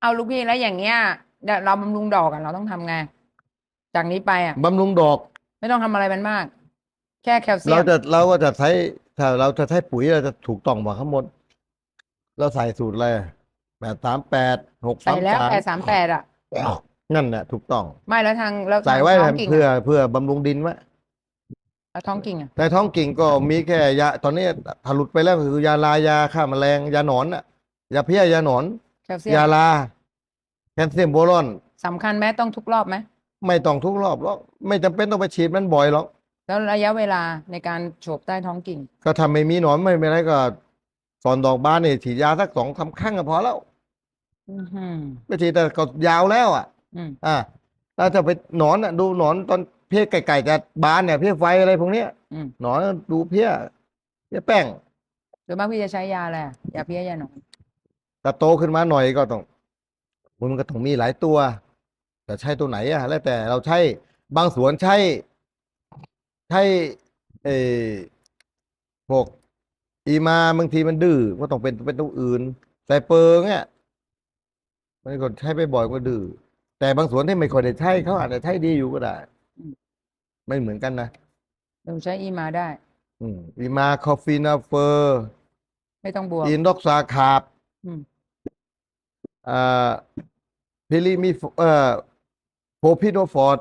เอาลูกพี่แล้วอย่างเงี้ยเดี๋ยวเราบำรุงดอกกันเราต้องทำไง จากนี้ไปอะ บำรุงดอก ไม่ต้องทำอะไรมันมาก แค่แคลเซียเรามจะเราก็จะใช้ถ้าเราจะใช้ปุ๋ยเราจะถูกต้องกว่าข้างบนเราใส่สูตรอะไรแปดสามแปดหกใส่สามแล้วสามแปดสามแปดอะ นั่นแหละถูกต้อง ไม่แล้วทางแล้วใส่ไว้ทางท้องกิ่งเพื่ออะเพื่อบำรุงดินไว้แล้วท้องกิ่งอะในท้องกิ่งก็มีแค่ยาตอนนี้ถลุดไปแล้วคือยาลายาฆ่าแมลงยาหนอนน่ะยาเพี้ยยาหนอนแคลเซียมยาลาแคลเซียมโบรอน สำคัญไหมต้องทุกรอบไหม ไม่ต้องทุกรอบหรอกไม่จำเป็นต้องไปฉีดมันบ่อยหรอก แล้วระยะเวลาในการโฉบใต้ท้องกิ่ง ก็ทำไม่มีหนอนไม่เป็นไรก็ก่อนดอกบานเนี่ยฉีดยาสักสองสามครั้งก็พอแล้วอือหือไม่ฉีดแต่ก็ยาวแล้วอะ อืมอ่าถ้าจะไปหนอนอะ ดูหนอนตอนเพี้ยไก่ๆจะบานเนี่ยเพี้ยไฟอะไรพวกเนี้ยอืมหนอนดูเพี้ยเพี้ยแป้งหรือมากพี่จะใช้ยาอะไรอะยาเพี้ยยาหนอน แต่โตขึ้นมาหน่อยก็ต้องมันก็ต้องมีหลายตัว แต่ใช้ตัวไหนอะแล้วแต่เราใช้บางสวนใช้ใช้เออพวกอีมาบางทีมันดื้อก็ต้องเป็นเป็นตัวอื่นใส่เปิงเนี่ยมันก็ใช้ไปบ่อยก็ดื้อแต่บางสวนที่ไม่ค่อยได้ใช้เขาอาจจะใช้ดีอยู่ก็ได้ ไม่เหมือนกันนะเราใช้อีมาได้ อืมอีมาคอฟฟีนาเฟอร์ ไม่ต้องบวกอินดอกซาคาบ อืมอ่าพิลิมีเอ่อโพพิโนฟอร์ด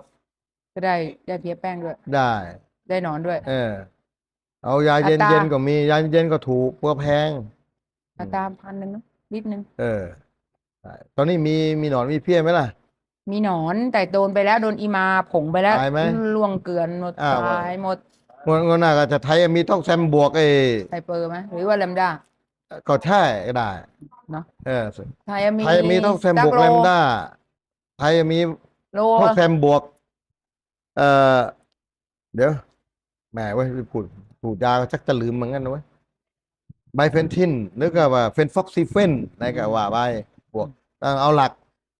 ก็ได้ได้เพี้ยแป้งด้วย ได้ ได้หนอนด้วย เออ เอายาอัเย็นตราเย็นก็มี ยาเย็นก็ถูกกว่าแพงอัตราพันหนึ่งเนอะนิดนึง เออใช่ตอนนี้มีมีหนอนมีเพี้ยไหมล่ะ มีหนอนแต่โดนไปแล้วโดนอีมาผงไปแล้วตายไหมล่วงเกลือนหมดอ้าว ตายหมดงวดหน้าก็จะไทยมีต้องแซมบวกไอ้ไทเปอร์ไหมหรือว่าแลมด้า ก็ใช่ก็ได้เนาะเออไทยมีไทยมีต้องแซมบวกสัแลโมด้าไทยมีโลต้องแซมบวก เอ่อเดี๋ยวแหมเว้ยพูดพูดยาก็ชักจะลืมเหมือนกันนะเว้ยไบเฟนทินนึกว่าเฟนฟอกซิเฟนอะไรก็ว่าไปบวกต้องเอาหลัก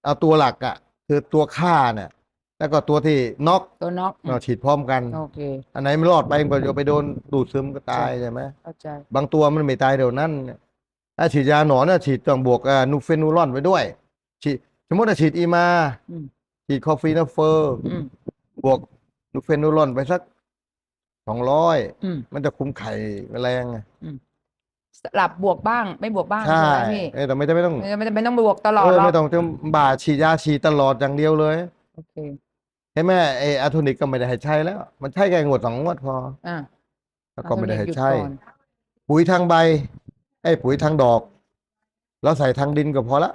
เอาตัวหลักอะคือตัวฆ่าเนี่ย แล้วก็ตัวที่น็อกตัวน็อกเราฉีดพร้อมกัน โอเค อันไหนไม่รอดไปมันก็จะไปโดนดูดซึมก็ตายใช่ไหมเข้าใจ บางตัวมันไม่ตายเดี๋ยวนั้นถ้าฉีดยาหนอนน่ะฉีดต้องบวกอ่านูเฟนูรอนไปด้วย ฉีดสมมติว่าฉีดอีมาอืม ฉีดคอฟฟีนาเฟอร์อืมบวกนูเฟนูรอนไปสักสองร้อยอืม มันจะคุมไข่แมลงไงสลับบวกบ้าง ไม่บวกบ้างใช่ใช่ไหมพี่เออแต่ไม่จำไม่ต้องไม่จำเป็นต้องบวกตลอดเออหรอกไม่ต้องจะบ่าฉีดยาฉีดตลอดอย่างเดียวเลย โอเค เห็นไหมไออะโทนิกก็ไม่ได้ให้ใช้แล้ว มันใช้แค่งวดสองงวดพออ่าแล้วก็ไม่ได้ให้ยุใช้ก่อนปุ๋ยทางใบ ไอ้ปุ๋ยทางดอก เราใส่ทางดินก็พอละ